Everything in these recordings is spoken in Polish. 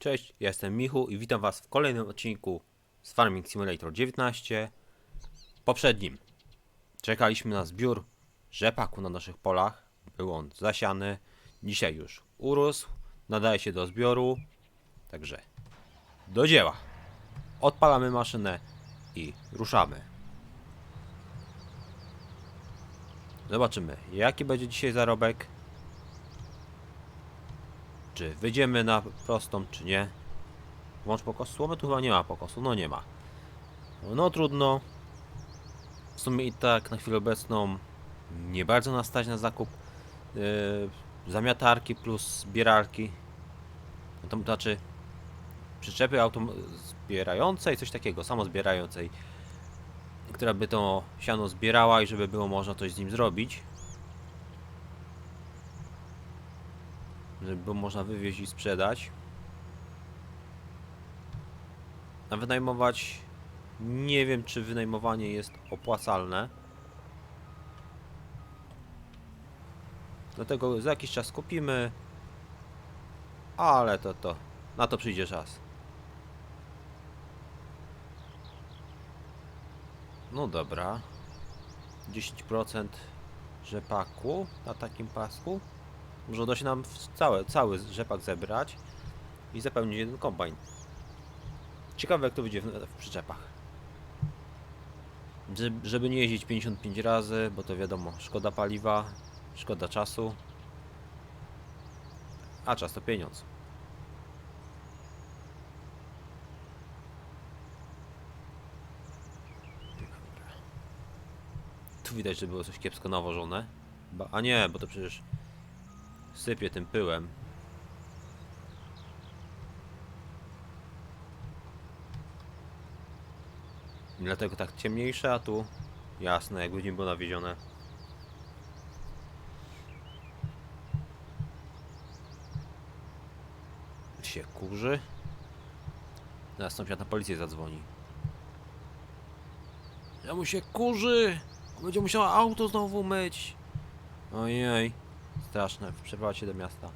Cześć, ja jestem Michu i witam Was w kolejnym odcinku z Farming Simulator 19. Poprzednim czekaliśmy na zbiór rzepaku na naszych polach. Był on zasiany. Dzisiaj już urósł, nadaje się do zbioru. Także do dzieła. Odpalamy maszynę i ruszamy. Zobaczymy, jaki będzie dzisiaj zarobek. Czy wyjdziemy na prostą, czy nie. Włącz pokos słomy? Tu chyba nie ma pokosu. No nie ma. No trudno. W sumie i tak na chwilę obecną nie bardzo nas stać na zakup yy, zamiatarki plus zbierarki. No to znaczy przyczepy autom zbierającej, coś takiego, samo zbierającej, która by to siano zbierała i żeby było można coś z nim zrobić. Żeby było można wywieźć i sprzedać. A wynajmować nie wiem czy wynajmowanie jest opłacalne. Dlatego za jakiś czas kupimy. Ale to to na to przyjdzie czas. No dobra. 10% rzepaku na takim pasku. Może uda się nam w- cały, rzepak zebrać i zapełnić jeden kombajn. Ciekawe jak to wyjdzie w, w przyczepach. Żeby, nie jeździć 55 razy, bo to wiadomo, szkoda paliwa, szkoda czasu. A czas to pieniądz. Tu widać, że było coś kiepsko nawożone. A nie, bo to przecież sypie tym pyłem. Dlatego tak ciemniejsze, a tu jasne, jakby nie było nawiezione. Się kurzy. Teraz sąsiad na policję zadzwoni. Ja mu się kurzy! Będzie musiał auto znowu myć. Ojej. Straszne, przeprowadź się do miasta.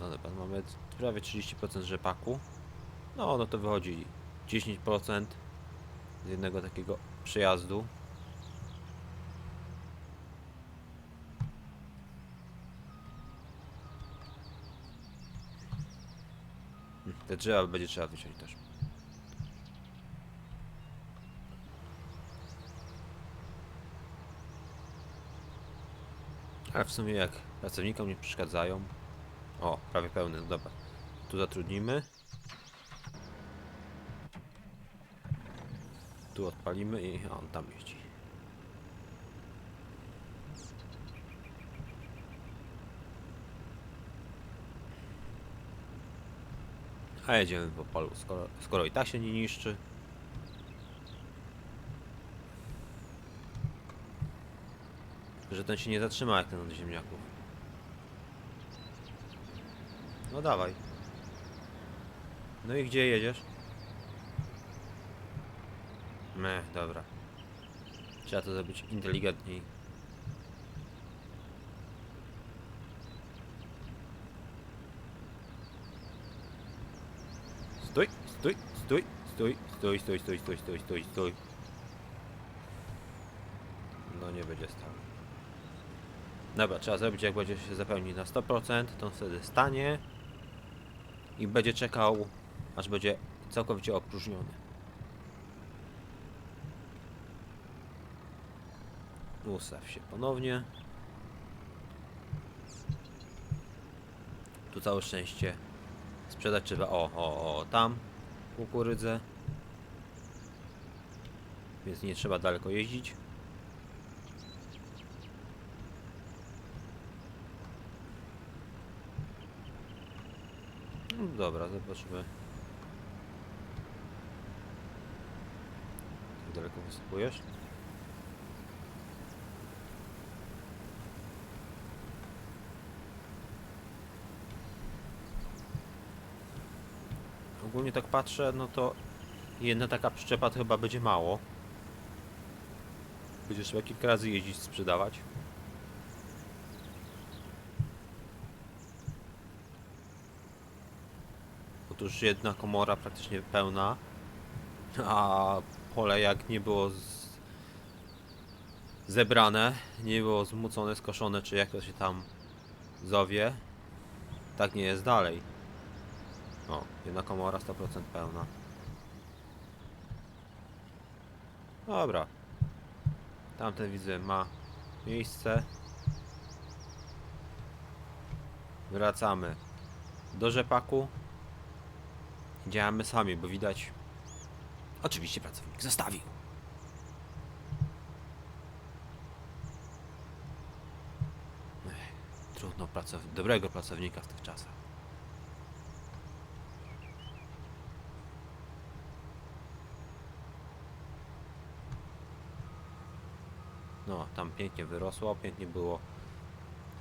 No dobra, mamy prawie 30% rzepaku. No, no to wychodzi 10% z jednego takiego przejazdu. Hm, Te drzewa będzie trzeba wyciąć też. Ale w sumie jak pracownikom nie przeszkadzają. O, prawie pełny, no dobra. Tu zatrudnimy. Tu odpalimy i on tam jeździ. A jedziemy po polu, skoro, skoro i tak się nie niszczy. Że ten się nie zatrzyma jak ten od ziemniaków. No dawaj. No i gdzie jedziesz? Meh, dobra. Trzeba to zrobić inteligentniej. Stój, stój, stój, stój, stój, stój, stój, stój, stój, stój, stój. No nie będzie stał. Dobra, trzeba zrobić jak będzie się zapełni na 100%, to wtedy stanie i będzie czekał, aż będzie całkowicie opróżniony. Ustaw się ponownie. Tu całe szczęście sprzedać trzeba, o, o, o, tam kukurydzę. Więc nie trzeba daleko jeździć. No dobra, zobaczmy. Jak daleko wysypujesz? Ogólnie tak patrzę, no to jedna taka przyczepa to chyba będzie mało. Będzie trzeba kilka razy jeździć, sprzedawać. Otóż jedna komora praktycznie pełna, a pole jak nie było z... zebrane, nie było zmucone, skoszone, czy jak to się tam zowie, tak nie jest dalej. O, jedna komora 100% pełna. Dobra. Tamten widzę ma miejsce. Wracamy do rzepaku. Działamy sami, bo widać. Oczywiście pracownik zostawił. Ech, trudno pracow dobrego pracownika w tych czasach. No, tam pięknie wyrosło, pięknie było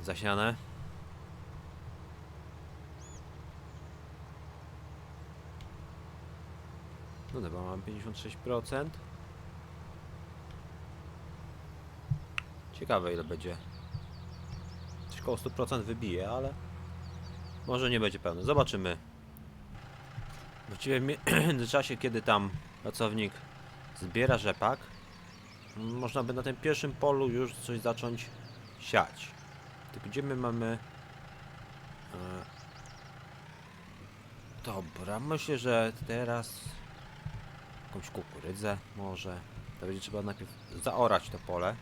zasiane. No dobra, mam 56%. Ciekawe ile będzie. Coś koło 100% wybije, ale może nie będzie pełne. Zobaczymy. Właściwie w mi- w międzyczasie, kiedy tam pracownik zbiera rzepak, można by na tym pierwszym polu już coś zacząć siać. Tylko gdzie my mamy... E, Dobra, myślę, że teraz jakąś kukurydzę może. To będzie trzeba najpierw zaorać to pole,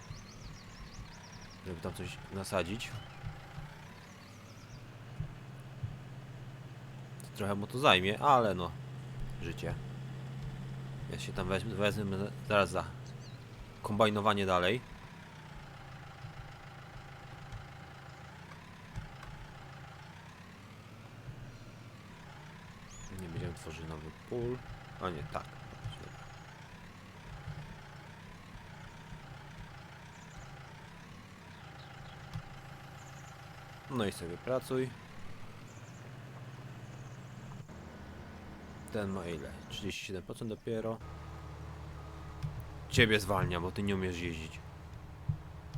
żeby tam coś nasadzić. Trochę mu to zajmie, ale no, życie. Ja się tam wezmę, wezmę zaraz za kombajnowanie dalej. Nie będziemy tworzyć nowy pól. A nie, tak. Dobra. No i sobie pracuj. Ten ma ile? 37% dopiero. Ciebie zwalniam, bo ty nie umiesz jeździć.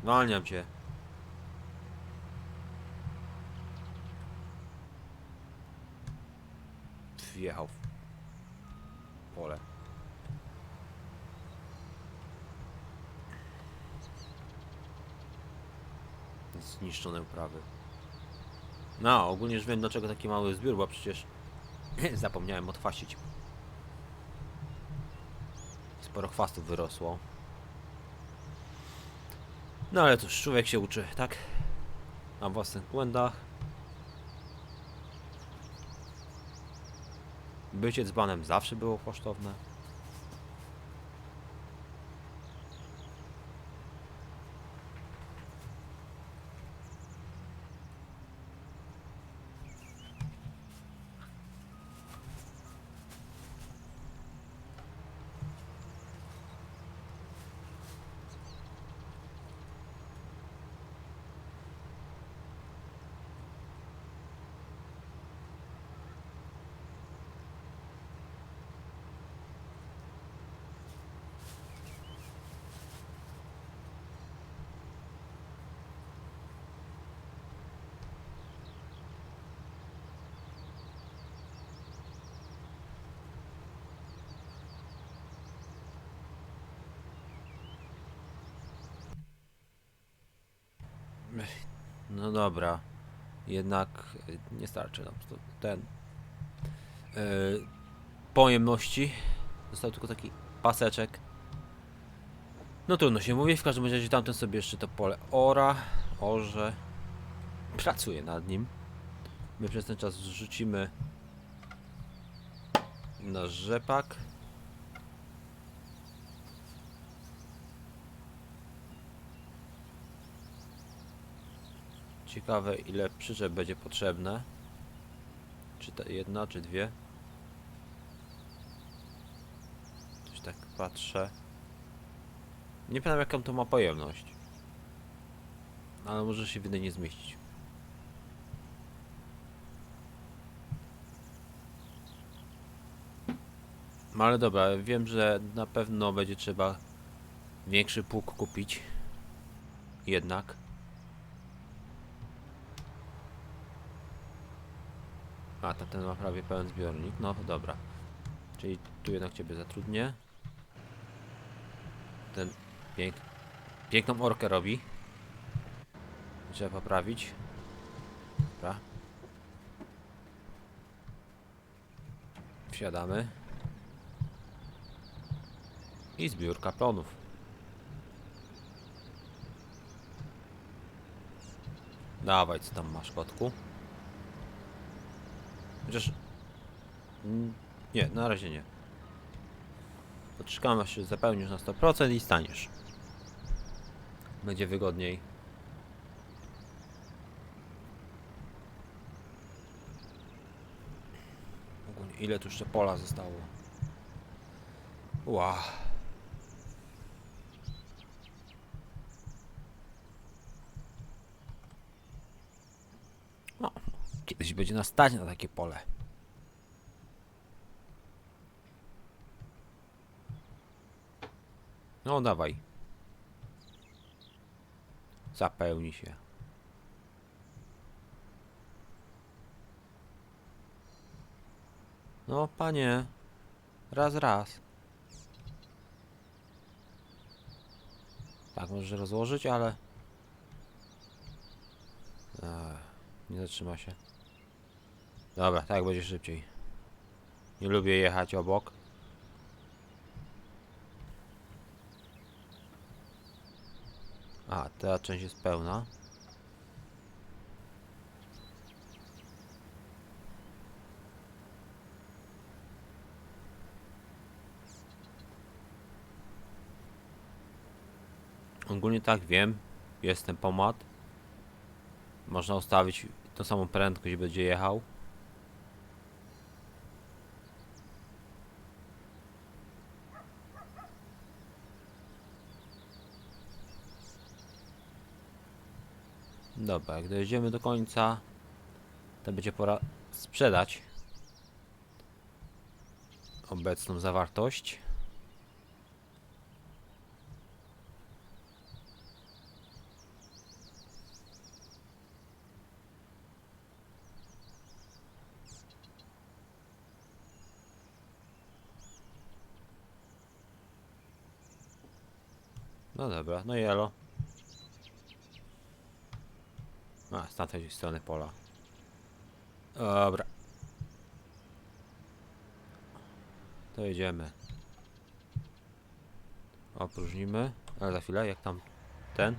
Zwalniam cię. Wjechał w pole. Zniszczone uprawy. No, ogólnie już wiem dlaczego taki mały zbiór, bo przecież zapomniałem odchwasić. Sporo chwastów wyrosło. No ale cóż, człowiek się uczy, tak? Na własnych błędach. Bycie dzbanem zawsze było kosztowne. No dobra. Jednak y, nie starczy nam to- ten. Yy, pojemności. Został tylko taki paseczek. No trudno się mówi, w każdym razie tamten sobie jeszcze to pole ora, orze. Pracuje nad nim. My przez ten czas zrzucimy nasz rzepak. Ciekawe ile przyczep będzie potrzebne. Czy ta jedna, czy dwie? Coś tak patrzę. Nie pamiętam jaką to ma pojemność. Ale może się w nie zmieścić. No ale dobra, wiem, że na pewno będzie trzeba większy pług kupić. Jednak. A, tamten ma prawie pełen zbiornik. No dobra. Czyli tu jednak ciebie zatrudnię. Ten pięk... piękną orkę robi. Trzeba poprawić. Dobra. Wsiadamy. I zbiór kaplonów. Dawaj, co tam masz, kotku? Chociaż... Mm, Nie, na razie nie. Poczekamy aż się zapełnisz na 100% i staniesz. Będzie wygodniej. Ile tu jeszcze pola zostało? Ła. No, kiedyś będzie nas stać na takie pole. No dawaj. Zapełni się. No panie. Raz, raz. Tak, możesz rozłożyć, ale... Ech, nie zatrzyma się. Dobra, tak będzie szybciej. Nie lubię jechać obok. A, ta część jest pełna. Ogólnie tak wiem, jest ten pomad. Można ustawić tą samą prędkość, będzie jechał. Dobra, jak dojedziemy do końca, to będzie pora sprzedać obecną zawartość. No dobra, no i elo. A, z tamtej strony pola. Dobra. To jedziemy. Opróżnimy. Ale za chwilę, jak tam ten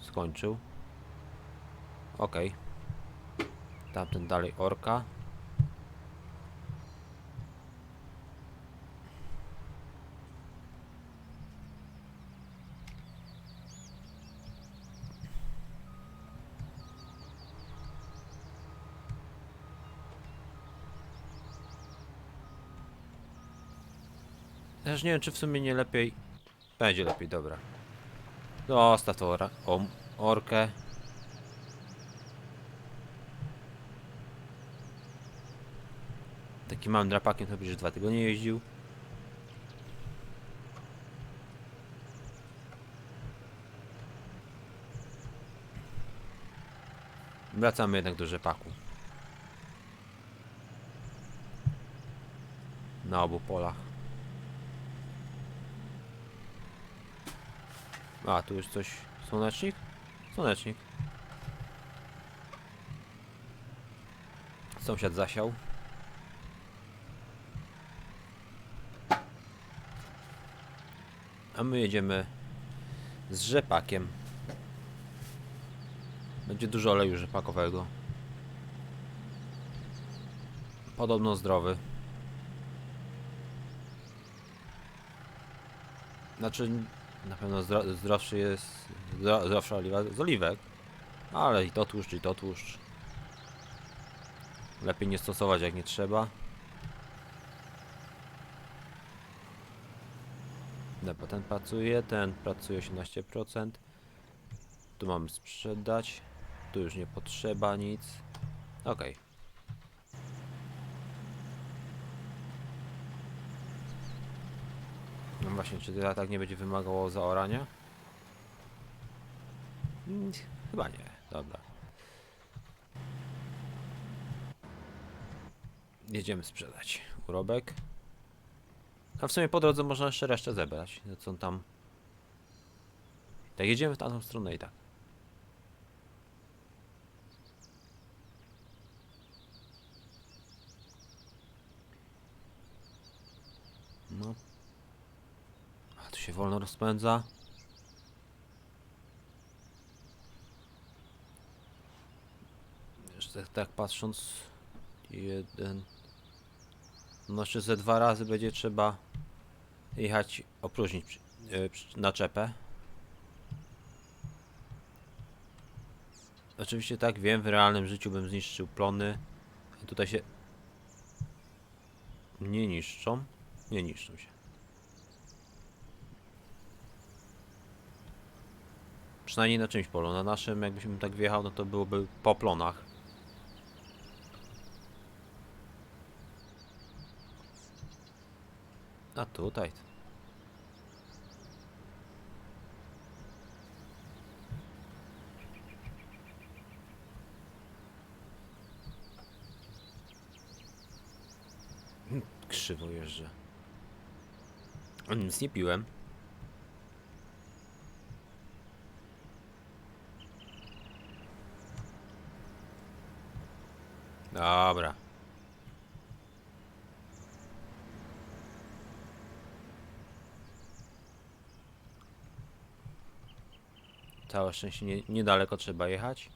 skończył. Okej. Tamten dalej orka. Nie wiem, czy w sumie nie lepiej. Będzie lepiej, dobra. Zostaw tą orkę. Takim małym drapakiem to będziesz dwa tygodnie jeździł. Wracamy jednak do rzepaku. Na obu polach. A, tu już coś. Słonecznik? Słonecznik. Sąsiad zasiał. A my jedziemy z rzepakiem. Będzie dużo oleju rzepakowego. Podobno zdrowy. Znaczy, na pewno zdro zdrowszy jest. Zdro zdrowsza oliwa z oliwek. Ale i to tłuszcz, i to tłuszcz. Lepiej nie stosować jak nie trzeba. Dobra, ten pracuje, ten pracuje 18%. Tu mamy sprzedać. Tu już nie potrzeba nic. Okej. No właśnie, czy to tak nie będzie wymagało zaorania? Mm, Chyba nie, dobra. Jedziemy sprzedać urobek. A w sumie po drodze można jeszcze resztę zebrać. No Co tam. Tak jedziemy w tamtą stronę i tak. No. Się wolno rozpędza. Jeszcze tak, patrząc. Jeden. No jeszcze ze dwa razy będzie trzeba jechać opróżnić e, przy- naczepę. Oczywiście tak, wiem, w realnym życiu bym zniszczył plony. Tutaj się nie niszczą. Nie niszczą się. Przynajmniej na czymś polu. Na naszym, jakbyśmy tak wjechał, no to byłoby po plonach. A tutaj. Krzywo jeżdżę. Nic nie piłem. Dobra. Całe szczęście nie, niedaleko trzeba jechać.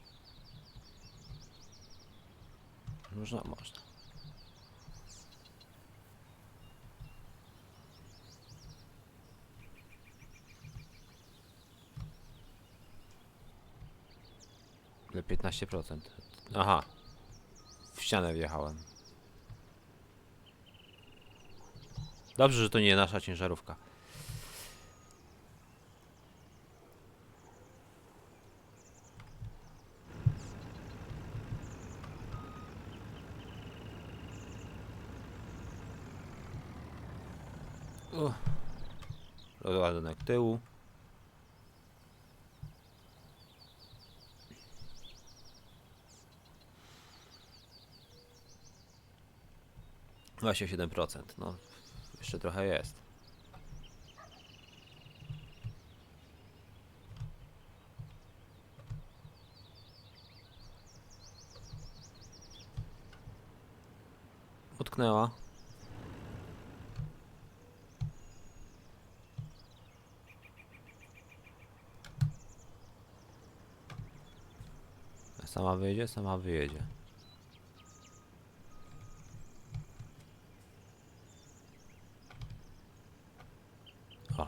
Można, można. Ile 15%. Aha. W ścianę wjechałem. Dobrze, że to nie nasza ciężarówka. Uch. Rozładunek tyłu. Właśnie 7%. No, jeszcze trochę jest. Utknęła. Sama wyjedzie, sama wyjedzie. O.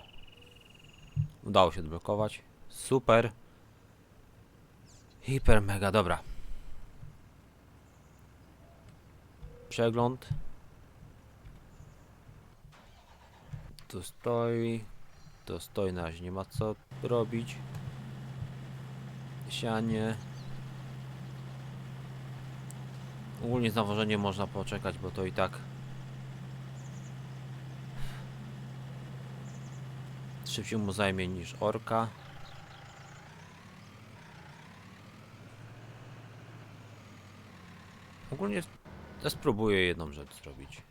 Udało się odblokować. Super. Hiper mega, dobra. Przegląd. Tu stoi. To stoi na razie, nie ma co robić. Sianie. Ogólnie z nawożeniem można poczekać, bo to i tak szybciej mu zajmie niż orka. Ogólnie ja spróbuję jedną rzecz zrobić.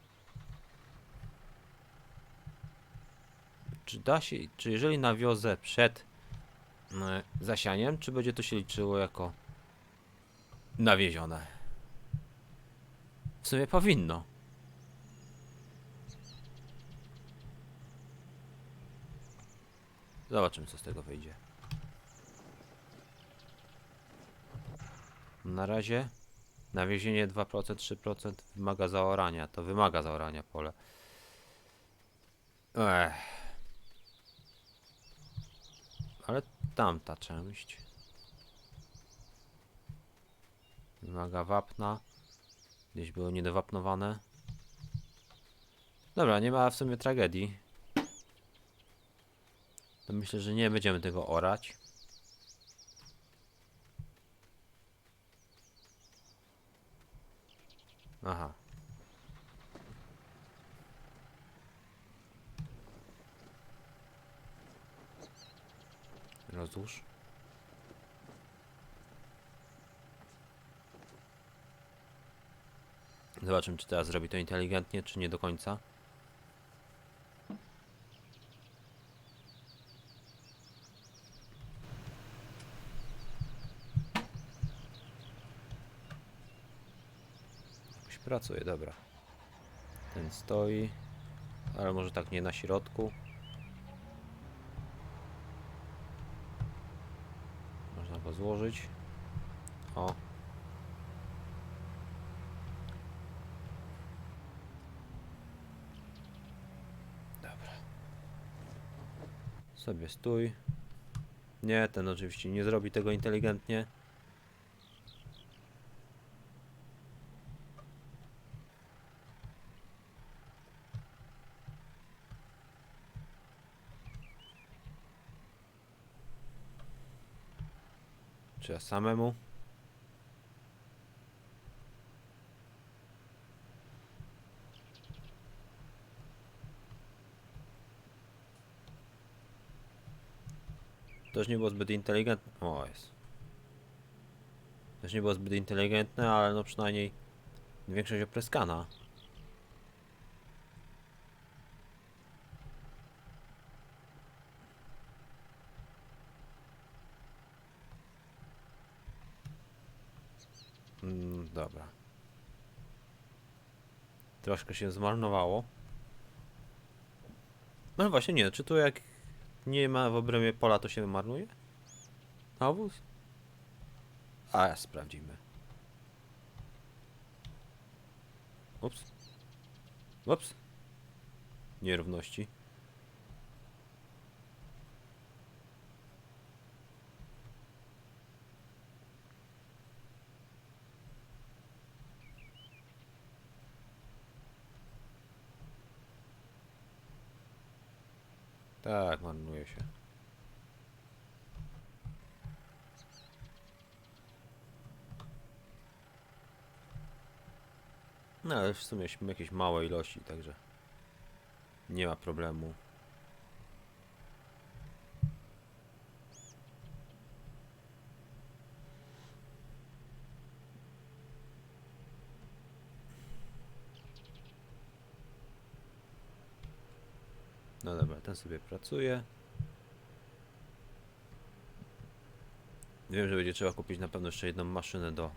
Czy da się, czy jeżeli nawiozę przed e, zasianiem, czy będzie to się liczyło jako nawiezione? W sumie powinno. Zobaczymy co z tego wyjdzie. Na razie nawiezienie 2%, 3% wymaga zaorania. To wymaga zaorania pole. Ech. Ale tamta część wymaga wapna. Gdzieś było niedowapnowane. Dobra, nie ma w sumie tragedii. To myślę, że nie będziemy tego orać. Aha. Rozdłuż. Zobaczymy, czy teraz zrobi to inteligentnie, czy nie do końca. Jakoś pracuje, dobra. Ten stoi, ale może tak nie na środku. Można go złożyć. O. Sobie stój. Nie, ten oczywiście nie zrobi tego inteligentnie. Czy ja samemu? Też nie było zbyt inteligentne. O, jest. Też nie było zbyt inteligentne, ale no przynajmniej większość opryskana. Mm, dobra. Troszkę się zmarnowało. No właśnie nie, czy tu jak nie ma w obrębie pola, to się marnuje? Nawóz? A, sprawdzimy. Ups. Ups. Nierówności. Tak, marnuje się. No ale w sumieśmy jakieś małe ilości, także nie ma problemu. No dobra, ten sobie pracuje. Wiem, że będzie trzeba kupić na pewno jeszcze jedną maszynę do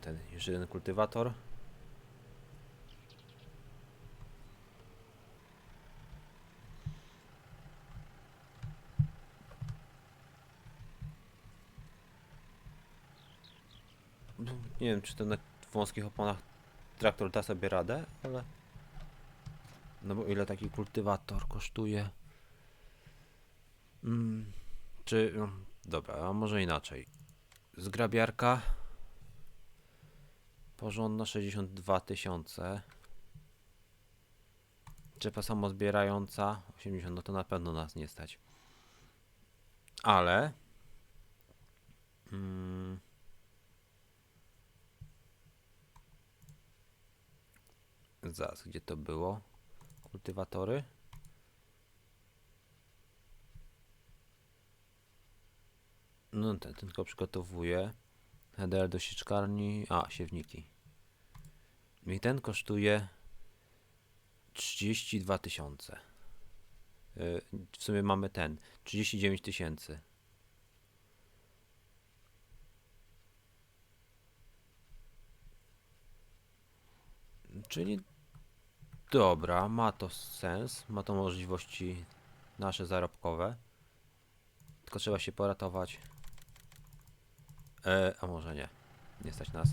ten, jeszcze jeden kultywator. Nie wiem, czy ten na wąskich oponach traktor da sobie radę, ale... No bo ile taki kultywator kosztuje? Mm, czy... No, dobra, a może inaczej. Zgrabiarka Porządna 62 tysiące. Czepa samozbierająca 80, no to na pewno nas nie stać. Ale... Mm, zaraz, gdzie to było? Kultywatory? No ten, ten tylko przygotowuje. Header do sieczkarni. A, siewniki. I ten kosztuje 32 tysiące. Yy, W sumie mamy ten 39 tysięcy. Czyli dobra, ma to sens, ma to możliwości nasze zarobkowe. Tylko trzeba się poratować. E, a może nie. Nie stać nas.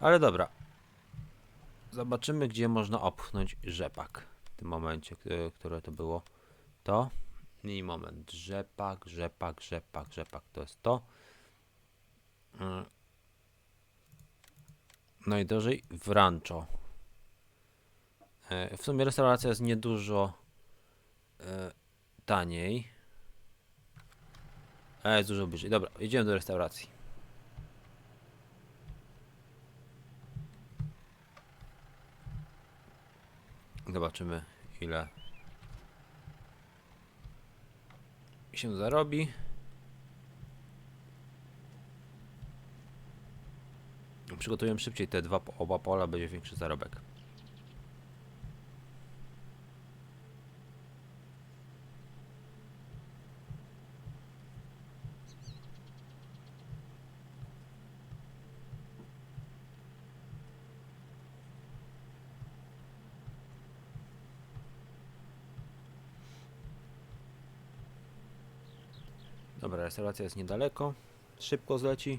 Ale dobra. Zobaczymy, gdzie można opchnąć rzepak. W tym momencie, k- które to było. To. I moment. Rzepak, rzepak, rzepak, rzepak. To jest to. Mm. Najdrożej w rancho. E, w sumie restauracja jest niedużo e, taniej. A jest dużo bliżej. Dobra, jedziemy do restauracji. Zobaczymy ile się zarobi. przygotujemy szybciej te dwa oba pola, będzie większy zarobek. Dobra, restauracja jest niedaleko. Szybko zleci.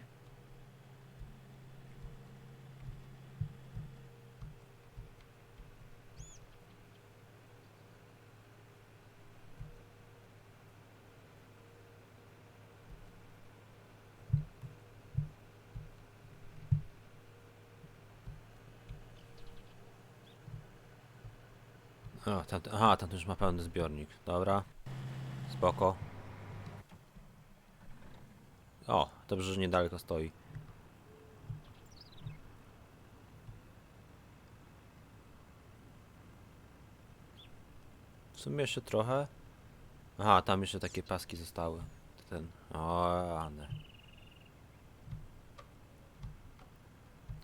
O, tam, aha, tam już ma pełny zbiornik. Dobra. Spoko. O, dobrze, że niedaleko stoi. W sumie jeszcze trochę. Aha, tam jeszcze takie paski zostały. Ten. O, Ane.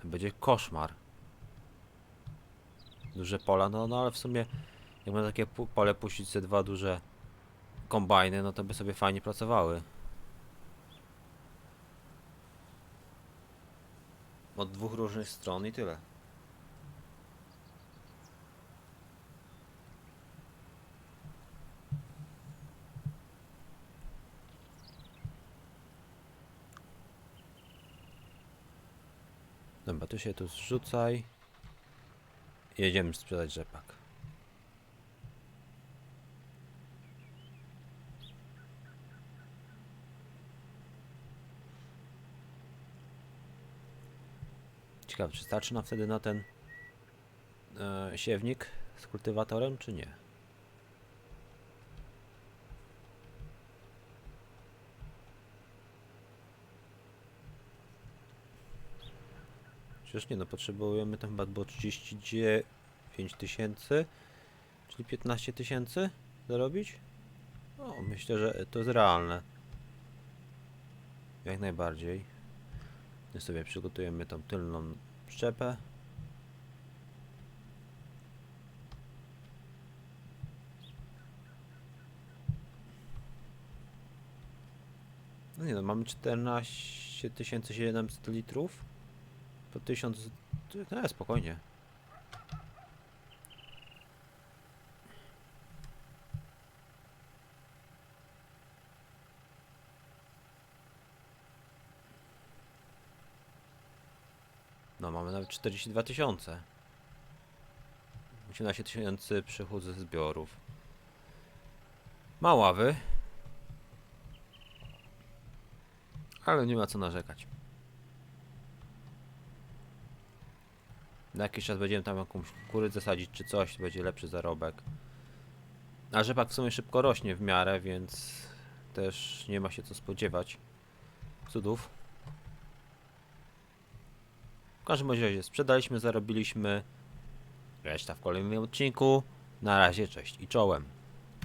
To będzie koszmar. Duże pola, no, no ale w sumie jak na takie pole puścić te dwa duże kombajny, no to by sobie fajnie pracowały. Od dwóch różnych stron i tyle. Dobra, tu się tu zrzucaj. Jedziemy sprzedać rzepak. Ciekawe, czy starczy nam wtedy na ten e, siewnik z kultywatorem, czy nie? Przecież nie, no potrzebujemy tam chyba było 39 tysięcy, czyli 15 tysięcy zarobić? O, myślę, że to jest realne. Jak najbardziej. My sobie przygotujemy tą tylną szczepę. No nie no, mamy 14 700 litrów. Po 1000... No spokojnie. No mamy nawet 42 tysiące. 18 tysięcy przychód ze zbiorów. Maławy. Ale nie ma co narzekać. Na jakiś czas będziemy tam jakąś kurydzę sadzić czy coś, będzie lepszy zarobek. A rzepak w sumie szybko rośnie w miarę, więc też nie ma się co spodziewać. Cudów. Każdym razie sprzedaliśmy, zarobiliśmy. Reszta w kolejnym odcinku. Na razie, cześć i czołem.